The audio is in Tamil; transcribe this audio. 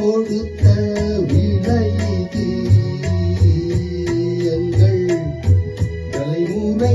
கொடுத்த வினை எங்கள் தலைமுறை